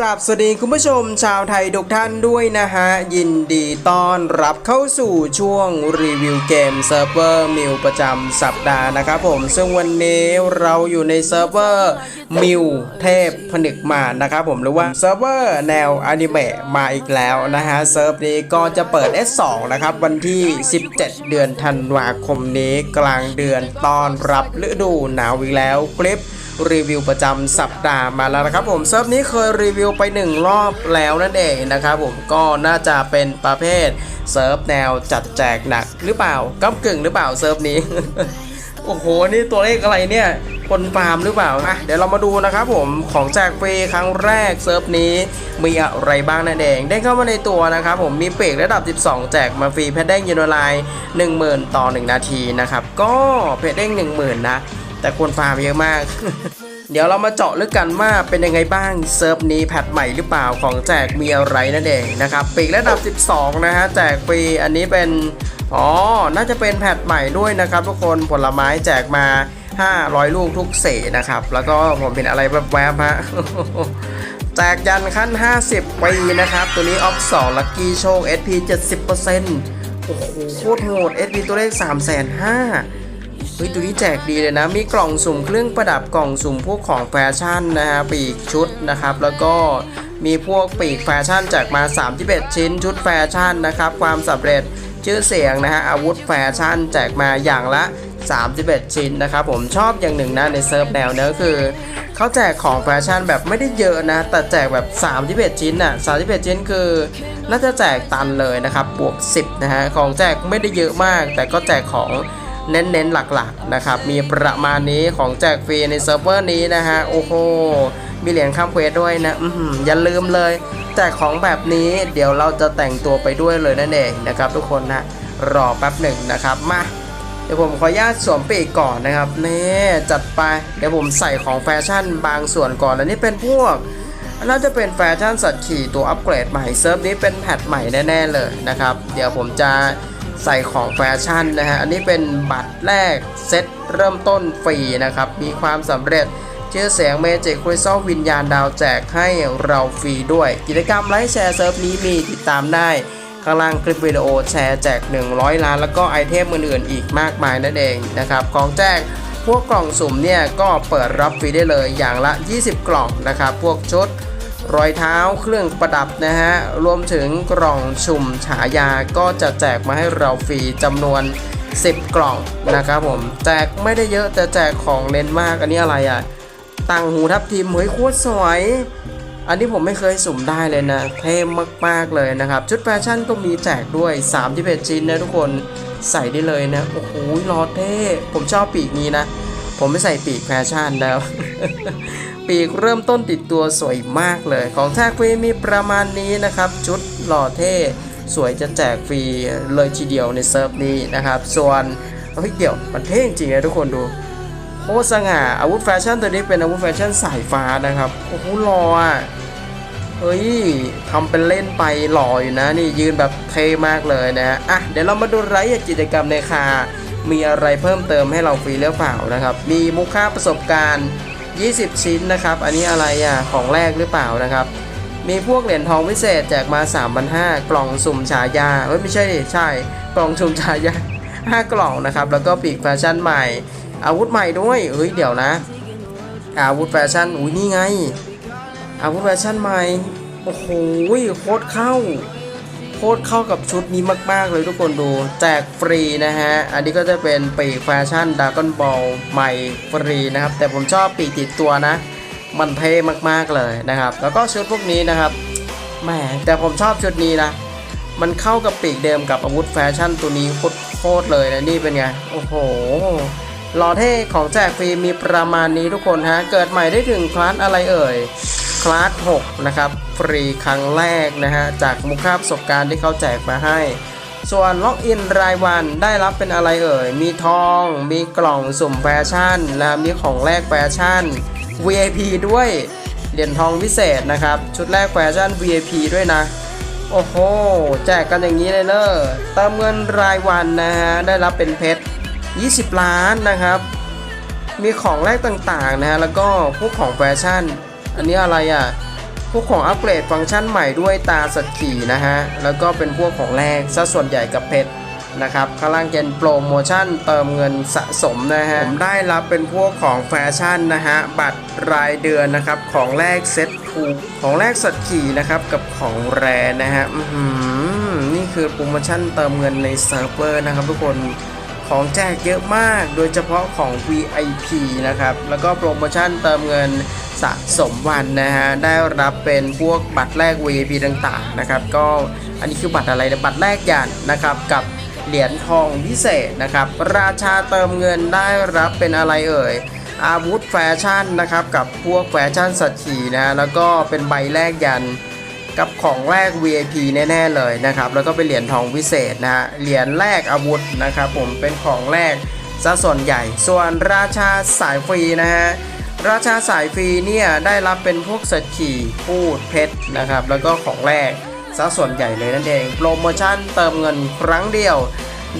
กราบสวัสดีคุณผู้ชมชาวไทยทุกท่านด้วยนะฮะ ยินดีต้อนรับเข้าสู่ช่วงรีวิวเกมเซิร์ฟเวอร์มิวประจำสัปดาห์นะครับผมซึ่งวันนี้เราอยู่ในเซิร์ฟเวอร์มิวเทพผนึกมานะครับผมหรือว่าเซิร์ฟเวอร์แนวอนิเมะมาอีกแล้วนะฮะเซิร์ฟนี้ก็จะเปิด S2 นะครับวันที่ 17 เดือนธันวาคมนี้กลางเดือนต้อนรับฤดูหนาวอีกแล้วคลิป รีวิวประจำสัปดาห์มาแล้วนะครับผมเซิร์ฟนี้เคยรีวิวไปหนึ่งรอบแล้วนั่นเองนะครับผมก็น่าจะเป็นประเภทเซิร์ฟแนวจัดแจกหนักหรือเปล่าก้ากึ่งหรือเปล่าเซิร์ฟนี้ โอ้โห นี่ตัวเลขอะไรเนี่ยคนฟาร์มหรือเปล่าอะเดี๋ยวเรามาดูนะครับผมของแจกฟรีครั้งแรกเซิร์ฟนี้มีอะไรบ้างนั่นเอง ได้เข้ามาในตัวนะครับผมมีเปกระดับ 12 แจกมาฟรีเพชรเด้งยูนไลน์10,000 ต่อ 1 นาทีนะครับ ก็เพชรเด้ง10,000 นะ แต่คนฟาร์มเยอะมาก เดี๋ยวเรามาเจาะลึกกันว่าเป็นยังไงบ้างเซิร์ฟนี้แพทใหม่หรือเปล่าของแจกมีอะไรนั่นเองนะครับปีกระดับ 12 นะฮะแจกฟรีอันนี้เป็นอ๋อ น่าจะเป็นแพทใหม่ด้วยนะครับทุกคนผลไม้แจกมา 500 ลูกทุกเสนะครับ แล้วก็ผมเป็นอะไรแวบๆฮะแจกยันขั้น 50 ปีนะครับ ตัวนี้ออฟ2ลัคกี้โชค SP 70%โอ้โหโคตรโหด SP ตัวเลข 3 5 0 0 0 ฮ้ยตัวนี้แจกดีเลยนะ มีกล่องสุ่มเครื่องประดับกล่องสุ่มพวกของแฟชั่นนะฮะปีกชุดนะครับ แล้วก็มีพวกปีกแฟชั่นแจกมา31ชิ้นชุดแฟชั่นนะครับ ความสำเร็จชื่อเสียงนะฮะอาวุธแฟชั่นแจกมาอย่างละ 31 ชิ้นนะครับผมชอบอย่างหนึ่งนะในเซิร์ฟแนวเนี้ยก็คือเขาแจกของแฟชั่นแบบไม่ได้เยอะนะ แต่แจกแบบ 31 ชิ้นน่ะ31 ชิ้นคือ น่าจะแจกตันเลยนะครับบวก 10 นะฮะของแจกไม่ได้เยอะมาก แต่ก็แจกของ เน้นๆหลักๆนะครับมีประมาณนี้ของแจกฟรีในเซิร์ฟเวอร์นี้นะฮะโอ้โหมีเหรียญข้ามเควสด้วยนะออย่าลืมเลยแจกของแบบนี้เดี๋ยวเราจะแต่งตัวไปด้วยเลยนั่นเองนะครับ ทุกคนนะรอแป๊บหนึ่งนะครับมาเดี๋ยวผมขออนุญาตสวมปีกก่อนนะครับนี่จัดไปเดี๋ยวผมใส่ของแฟชั่นบางส่วนก่อนอันนี้เป็นพวกน่าจะเป็นแฟชั่นสัตว์ขี่ตัวอัปเกรดใหม่เซิร์ฟนี้เป็นแพทใหม่แน่ๆเลยนะครับ เดี๋ยวผมจะ ใส่ของแฟชั่นนะฮะ อันนี้เป็นบัตรแรกเซตเริ่มต้นฟรีนะครับ มีความสำเร็จชื่อเสียงเมจิกคริสตัลวิญญาณดาวแจกให้เราฟรีด้วย กิจกรรมไลฟ์แชร์เซิร์ฟนี้มีติดตามได้ ข้างล่างคลิปวิดีโอแชร์แจก 100 ล้าน แล้วก็ไอเทมอื่นๆอีกมากมายนั่นเองนะครับของแจกพวกกล่องสุ่มเนี่ยก็เปิดรับฟรีได้เลยอย่างละ 20 กล่องนะครับ พวกชุด รอยเท้าเครื่องประดับนะฮะ รวมถึงกล่องชุ่มฉายาก็จะแจกมาให้เราฟรีจำนวน 10 กล่องนะครับผม แจกไม่ได้เยอะแต่แจกของเน้นมาก อันนี้อะไรอะตังหูทับทิมเฮ้ยโคตรสวย อันนี้ผมไม่เคยสุ่มได้เลยนะ เท่มากๆเลยนะครับ ชุดแฟชั่นก็มีแจกด้วย31ชิ้นนะทุกคนใส่ได้เลยนะ โอ้โหรอเท่ ผมชอบปีกนี้นะ ผมไม่ใส่ปีกแฟชั่นแล้ว ปีกเริ่มต้นติดตัวสวยมากเลย ของแท็กฟรีมีประมาณนี้นะครับ ชุดหล่อเท่ สวยจะแจกฟรีเลยทีเดียวในเซิร์ฟนี้นะครับ ส่วนเฮ้ยเดี๋ยวมันเท่จริงๆนะทุกคนดูโคตรสง่าอาวุธแฟชั่นตัวนี้เป็นอาวุธแฟชั่นสายฟ้านะครับ โอ้โหหล่ออะเฮ้ยทำเป็นเล่นไปหล่ออยู่นะ นี่ยืนแบบเท่มากเลยนะอะเดี๋ยวเรามาดูรายละเอียดกิจกรรมในคามีอะไรเพิ่มเติมให้เราฟรีหรือเปล่านะครับ มีมุค่าประสบการณ์ 20 ชิ้นนะครับ อันนี้อะไรอะ ของแรกหรือเปล่านะครับ มีพวกเหรียญทองพิเศษแจกมา3,500กล่องสุ่มฉายาเฮ้ยไม่ใช่ดิใช่ กล่องสุ่มฉายา 5 กล่องนะครับ แล้วก็ปีกแฟชั่นใหม่ อาวุธใหม่ด้วยเฮ้ยเดี๋ยวนะ อาวุธแฟชั่น อุ้ยนี่ไง อาวุธแฟชั่นใหม่ โอ้โหโคตรเข้า คตรเข้ากับชุดนี้มาก ๆ เลยทุกคนดู แจกฟรีนะฮะ อันนี้ก็จะเป็นปีกแฟชั่นดากอนบอลใหม่ฟรีนะครับ แต่ผมชอบปีกติดตัวนะ มันเท่มาก ๆ เลยนะครับ แล้วก็ชุดพวกนี้นะครับแหมแต่ผมชอบชุดนี้นะ มันเข้ากับปีกเดิมกับอาวุธแฟชั่นตัวนี้โคตรเลยนะนี่เป็นไง โอ้โหหล่อเท่ของแจกฟรีมีประมาณนี้ทุกคนฮะ เกิดใหม่ได้ถึงคลาสอะไรเอ่ย คลาส6นะครับฟรีครั้งแรกนะฮะจากมุกค่าประสบการณ์ที่เขาแจกมาให้ ส่วนล็อกอินรายวันได้รับเป็นอะไรเอ่ย มีทอง มีกล่องสุ่มแฟชั่นนะมีของแลกแฟชั่น VIP ด้วยเหรียญทองพิเศษนะครับ ชุดแรกแฟชั่น VIP ด้วยนะ โอ้โห แจกกันอย่างนี้เลยเนอะเติมเงินรายวันนะฮะ ได้รับเป็นเพชร 20 ล้านนะครับ มีของแรกต่างๆนะฮะ แล้วก็พวกของแฟชั่น อันนี้อะไรอะ พวกของอัปเกรดฟังก์ชันใหม่ด้วยตาสัตว์ขี่นะฮะ แล้วก็เป็นพวกของแรกซะส่วนใหญ่กับเพชรนะครับ ข้างล่างเกนโปรโมชั่นเติมเงินสะสมนะฮะ ผมได้รับเป็นพวกของแฟชั่นนะฮะ บัตรรายเดือนนะครับ ของแรกเซ็ตทูของแรกสัตว์ขี่นะครับ กับของแรนะฮะอื้อหือนี่คือโปรโมชั่นเติมเงินในเซิร์ฟเวอร์นะครับทุกคน ของแจกเยอะมาก โดยเฉพาะของ VIP นะครับ แล้วก็โปรโมชั่นเติมเงินสะสมวันนะฮะ ได้รับเป็นพวกบัตรแรก VIP ต่างๆนะครับ ก็อันนี้คือบัตรอะไรนะ บัตรแรกยันนะครับ กับเหรียญทองพิเศษนะครับ ราชาเติมเงินได้รับเป็นอะไรเอ่ย อาวุธแฟชั่นนะครับ กับพวกแฟชั่นสัตว์ขี่นะแล้วก็เป็นใบแรกยัน กับของแรก VIP แน่ๆเลยนะครับ แล้วก็เป็นเหรียญทองพิเศษนะฮะ เหรียญแรกอาวุธนะครับผมเป็นของแรกซะส่วนใหญ่ ส่วนราชาสายฟรีนะฮะ ราชาสายฟรีเนี่ยได้รับเป็นพวกสัตว์ขี่พูดเพชรนะครับ แล้วก็ของแรกซะส่วนใหญ่เลยนั่นเอง โปรโมชั่นเติมเงินครั้งเดียว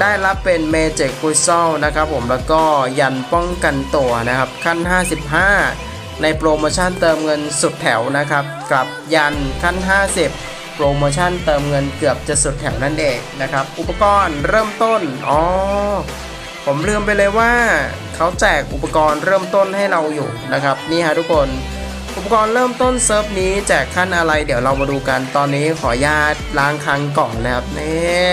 ได้รับเป็นเมเจิกกุซอลนะครับผมแล้วก็ยันป้องกันตัวนะครับขั้น 55 ในโปรโมชั่นเติมเงินสุดแถวนะครับกับยันขั้น 50 โปรโมชั่นเติมเงินเกือบจะสุดแถวนั่นเองนะครับ อุปกรณ์เริ่มต้น อ๋อ ผมลืมไปเลยว่าเขาแจกอุปกรณ์เริ่มต้นให้เราอยู่นะครับ นี่ฮะทุกคน อุปกรณ์เริ่มต้นเซิร์ฟนี้แจกขั้นอะไร เดี๋ยวเรามาดูกันตอนนี้ขออนุญาตล้างครั้งก่อนนะครับนี่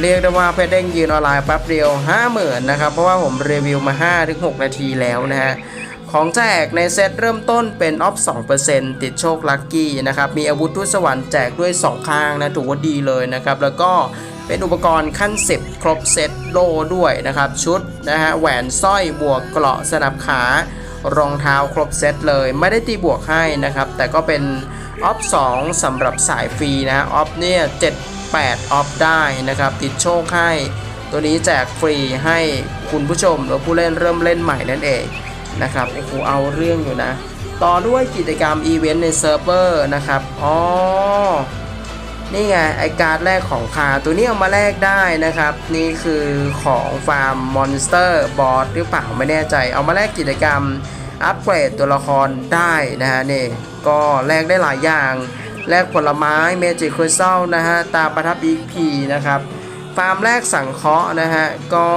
เรียกได้ว่าเพชรเด้งยืนออนไลน์แป๊บเดียว 50,000นะครับเพราะว่าผมรีวิวมา 5-6 นาทีแล้วนะฮะ ของแจกในเซตเริ่มต้นเป็นออฟ 2%ติดโชคลัคกี้นะครับ มีอาวุธทุสวรรค์แจกด้วย 2 ข้างนะถือว่าดีเลยนะครับ แล้วก็เป็นอุปกรณ์ขั้น 10 ครบเซตโลด้วยนะครับ ชุดนะฮะแหวนสร้อยบวกเกราะสนับขารองเท้าครบเซตเลย ไม่ได้ตีบวกให้นะครับ แต่ก็เป็นออฟ 2สำหรับสายฟรีนะออฟเนี่ย7-8ออฟได้นะครับ ติดโชคให้ ตัวนี้แจกฟรีให้คุณผู้ชมหรือผู้เล่นเริ่มเล่นใหม่นั่นเอง นะครับโอ้โหเอาเรื่องอยู่นะ ต่อด้วยกิจกรรมอีเวนต์ในเซิร์ฟเวอร์นะครับอ๋อนี่ไงไอการ์ดแรกของคาตัวนี้เอามาแลกได้นะครับ นี่คือของฟาร์มมอนสเตอร์บอสหรือเปล่าไม่แน่ใจ เอามาแลกกิจกรรมอัปเกรดตัวละครได้นะฮะนี่ก็แลกได้หลายอย่าง แลกผลไม้เมจิคคริสตัลนะฮะตาประทับอีกพีนะครับฟาร์มแรกสังเคราะห์นะฮะก็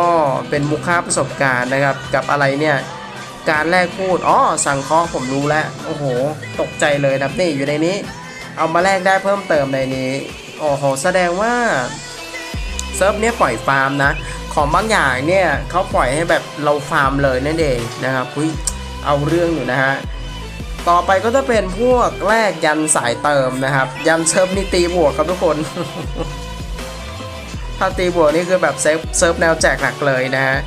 เป็นมุค่าประสบการณ์นะครับกับอะไรเนี่ย การแรกพูดอ๋อสังเคราะห์ผมรู้แล้วโอ้โห ตกใจเลยนะนี่อยู่ในนี้ เอามาแลกได้เพิ่มเติมในนี้โอ้โหแสดงว่าเซิร์ฟเนี้ยปล่อยฟาร์มนะ ของบางอย่างเนี่ยเขาปล่อยให้แบบเราฟาร์มเลยนั่นเองนะครับอุ้ยเอาเรื่องอยู่นะฮะต่อไปก็จะเป็นพวกแลกยันสายเติมนะครับ ยันเซิร์ฟนี่ตีบวกครับทุกคน ถ้าตีบวกนี่คือแบบเซิร์ฟเซิร์ฟแนวแจกหลักเลยนะฮะ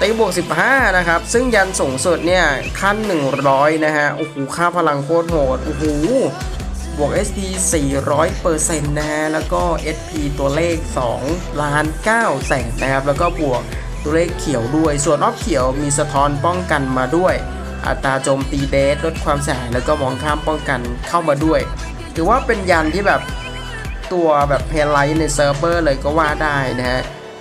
ตีบวก 15 นะครับ ซึ่งยันสูงสุดเนี่ยขั้น 100 นะฮะ โอ้โห ค่าพลังโคตรโหด โอ้โห บวก SP 400เปอร์เซ็นต์นะฮะ แล้วก็ SP ตัวเลข2ล้าน9แสนนะครับ แล้วก็บวกตัวเลขเขียวด้วย ส่วนออฟเขียวมีสะท้อนป้องกันมาด้วย อัตราโจมตีเบสลดความเสียหายแล้วก็มองข้ามป้องกันเข้ามาด้วย ถือว่าเป็นยันที่แบบตัวแบบเพลไลท์ในเซิร์ฟเวอร์เลยก็ว่าได้นะฮะ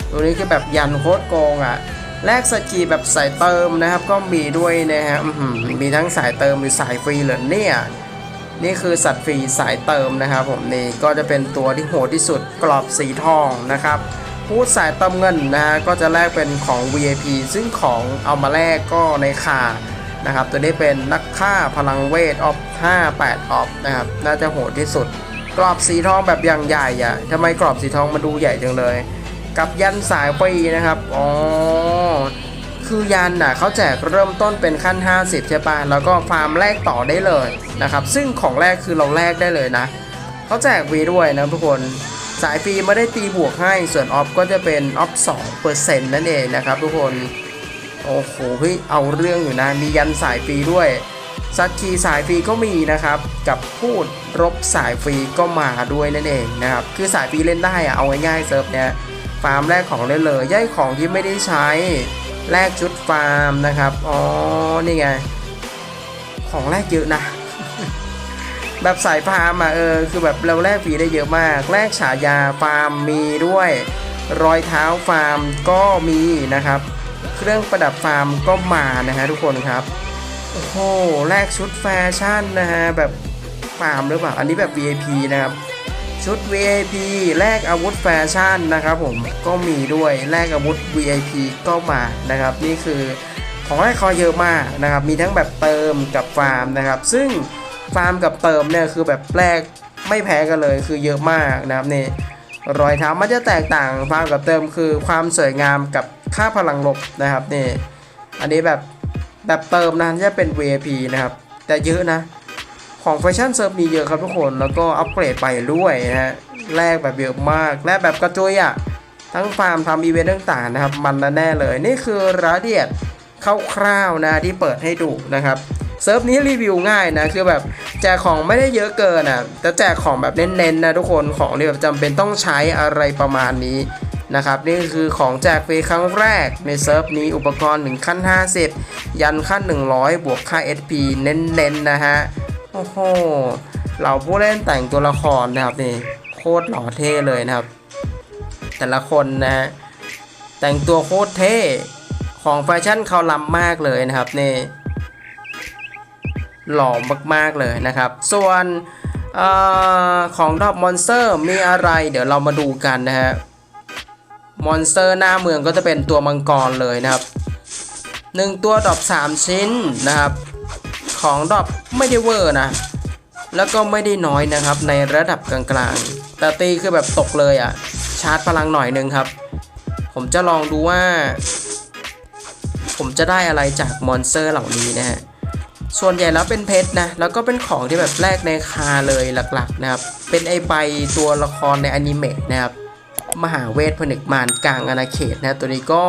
ตัวนี้คือแบบยันโคตรโกงอะ แลกสกีแบบสายเติมนะครับ ก็มีด้วยนะฮะมีทั้งสายเติมหรือสายฟรีเหลยเนี่ยนี่คือสัตว์ฟรีสายเติมนะครับผมนี่ก็จะเป็นตัวที่โหดที่สุดกรอบสีทองนะครับพูดสายเติมเงินนะฮะก็จะแลกเป็นของ VIP ซึ่งของเอามาแลกก็ในคานะครับตัวนี้เป็นนักฆ่าพลังเวทออฟ58ออฟนะครับน่าจะโหดที่สุด กรอบสีทองแบบอย่างใหญ่อะทำไมกรอบสีทองมาดูใหญ่จังเลย กับยันสายฟรีนะครับอ๋อ คือยันน่ะเขาแจกเริ่มต้นเป็นขั้น 50 ใช่ปะแล้วก็ฟาร์มแลกต่อได้เลยนะครับ ซึ่งของแรกคือเราแลกได้เลยนะเขาแจกฟรีด้วยนะทุกคนสายฟรีไม่ได้ตีบวกให้ ส่วนออฟก็จะเป็นออฟ2%นั่นเองนะครับทุกคน โอ้โหเฮ้ยเอาเรื่องอยู่นะ มียันสายฟรีด้วยซักคีสายฟรีก็มีนะครับ กับพูดรบสายฟรีก็มาด้วยนั่นเองนะครับ คือสายฟรีเล่นได้อะเอาง่ายๆเซิร์ฟเนี้ยฟาร์มแรกของได้เลยย่ายของที่ไม่ได้ใช้ แลกชุดฟาร์มนะครับ อ๋อ นี่ไง ของแลกเยอะนะ แบบสายฟาร์มอะเออ คือแบบเราแลกฟรีได้เยอะมาก แลกฉายาฟาร์มมีด้วย รอยเท้าฟาร์มก็มีนะครับ เครื่องประดับฟาร์มก็มานะฮะทุกคนครับ โอ้โห แลกชุดแฟชั่นนะฮะ แบบฟาร์มหรือเปล่า อันนี้แบบ VIP นะครับ ชุด VIP แลกอาวุธแฟชั่นนะครับผมก็มีด้วยแลกอาวุธ VIP ก็มานะครับ นี่คือของแรกเขาเยอะมากนะครับ มีทั้งแบบเติมกับฟาร์มนะครับ ซึ่งฟาร์มกับเติมเนี่ยคือแบบแรกไม่แพ้กันเลยคือเยอะมากนะครับนี่รอยเท้ามันจะแตกต่างฟาร์มกับเติมคือความสวยงามกับค่าพลังลบนะครับนี่อันนี้แบบแบบเติมนะจะเป็น VIP นะครับ แต่เยอะนะ ของแฟชั่นเซิร์ฟมีเยอะครับทุกคนแล้วก็อัปเกรดไปด้วยนะฮะแลกแบบเยอะมากแลกแบบกระจุยอะ่ะทั้งฟาร์มทำอีเวนต์ต่างๆนะครับ มันแน่เลย นี่คือรายละเอียดคร่าวๆนะที่เปิดให้ดูนะครับเซิร์ฟนี้รีวิวง่ายนะคือแบบแจกของไม่ได้เยอะเกินอะแต่แจกของแบบเน้นๆนะทุกคนของที่แบบจำเป็นต้องใช้อะไรประมาณนี้นะครับนี่คือของแจกฟรีครั้งแรกในเซิร์ฟนี้อุปกรณ์1ขั้น50 ยันขั้น 100 บวกค่า SP เน้นๆนะฮะ โอ้โหเราผู้เล่นแต่งตัวละครนะครับนี่โคตรหล่อเท่เลยนะครับ แต่ละคนนะฮะแต่งตัวโคตรเท่ของแฟชั่นเขาล้ำมากเลยนะครับนี่หล่อมากๆเลยนะครับ ส่วนอของดอกมอนสเตอร์มีอะไร เดี๋ยวเรามาดูกันนะฮะมอนสเตอร์หน้าเมืองก็จะเป็นตัวมังกรเลยนะครับหนึ่งตัวดอก3ชิ้นนะครับ ของดรอปไม่ได้เวอร์นะ แล้วก็ไม่ได้น้อยนะครับ ในระดับกลางๆ แต่ตีคือแบบตกเลยอะ่ะ ชาร์จพลังหน่อยนึงครับ ผมจะลองดูว่า ผมจะได้อะไรจากมอนสเตอร์เหล่านี้นะฮะ ส่วนใหญ่แล้วเป็นเพชรนะ แล้วก็เป็นของที่แบบแรกในคาเลยหลักๆนะครับ เป็นไอใบตัวละครในอนิเมะนะครับ มหาเวทผนึกมารกลางอาณาเขตนะ ตัวนี้ก็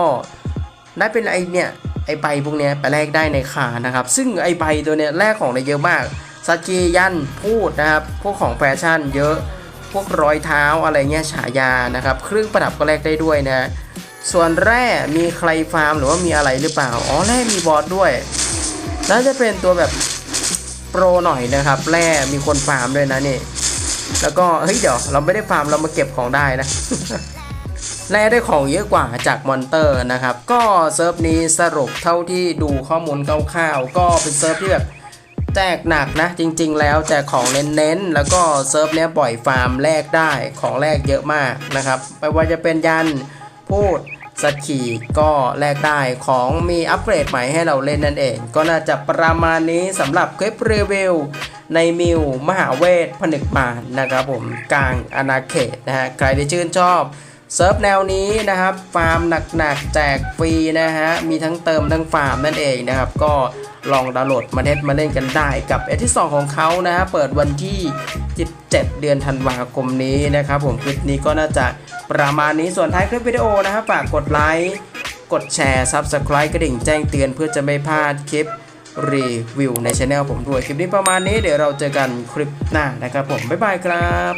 ได้เป็นไอเนี่ย ไอใบพวกเนี้ยไปแลกได้ในคานะครับ ซึ่งไอใบตัวเนี้ยแลกของได้เยอะมากสกียันพูดนะครับ พวกของแฟชั่นเยอะ พวกรอยเท้าอะไรเงี้ยฉายานะครับ เครื่องประดับก็แลกได้ด้วยนะ ส่วนแร่มีใครฟาร์มหรือว่ามีอะไรหรือเปล่า อ๋อแร่มีบอสด้วย น่าจะเป็นตัวแบบโปรหน่อยนะครับ แร่มีคนฟาร์มด้วยนะนี่ แล้วก็เฮ้ยเดี๋ยวเราไม่ได้ฟาร์มเรามาเก็บของได้นะ แร่ได้ของเยอะกว่าจากมอนเตอร์นะครับ ก็เซิร์ฟนี้สรุปเท่าที่ดูข้อมูลคร่าวๆก็เป็นเซิร์ฟที่แบบแจกหนักนะจริงๆ แล้วแจกของเน้นๆ แล้วก็เซิร์ฟเนี้ยปล่อยฟาร์มแลกได้ของแลกเยอะมากนะครับไม่ว่าจะเป็นยันพูดสกีก็แลกได้ของมีอัปเกรดใหม่ให้เราเล่นนั่นเอง ก็น่าจะประมาณนี้สำหรับคลิปรีวิวในมิวมหาเวทผนึกมานะครับผมกลางอาณาเขตนะฮะใครที่ชื่นชอบ เซิร์ฟแนวนี้นะครับ ฟาร์มหนักๆ แจกฟรีนะฮะ มีทั้งเติมทั้งฟาร์มนั่นเองนะครับ ก็ลองดาวน์โหลดมาเทสมาเล่นกันได้กับเอที่ 2 ของเขานะฮะ เปิดวันที่ 17 เดือนธันวาคมนี้นะครับ ผมคลิปนี้ก็น่าจะประมาณนี้ส่วนท้ายคลิปวิดีโอนะครับฝากกดไลค์กดแชร์ Subscribe กระดิ่งแจ้งเตือนเพื่อจะไม่พลาดคลิปรีวิวในช anel ผมด้วย คลิปนี้ประมาณนี้เดี๋ยวเราเจอกันคลิปหน้านะครับผม บ๊ายบายครับ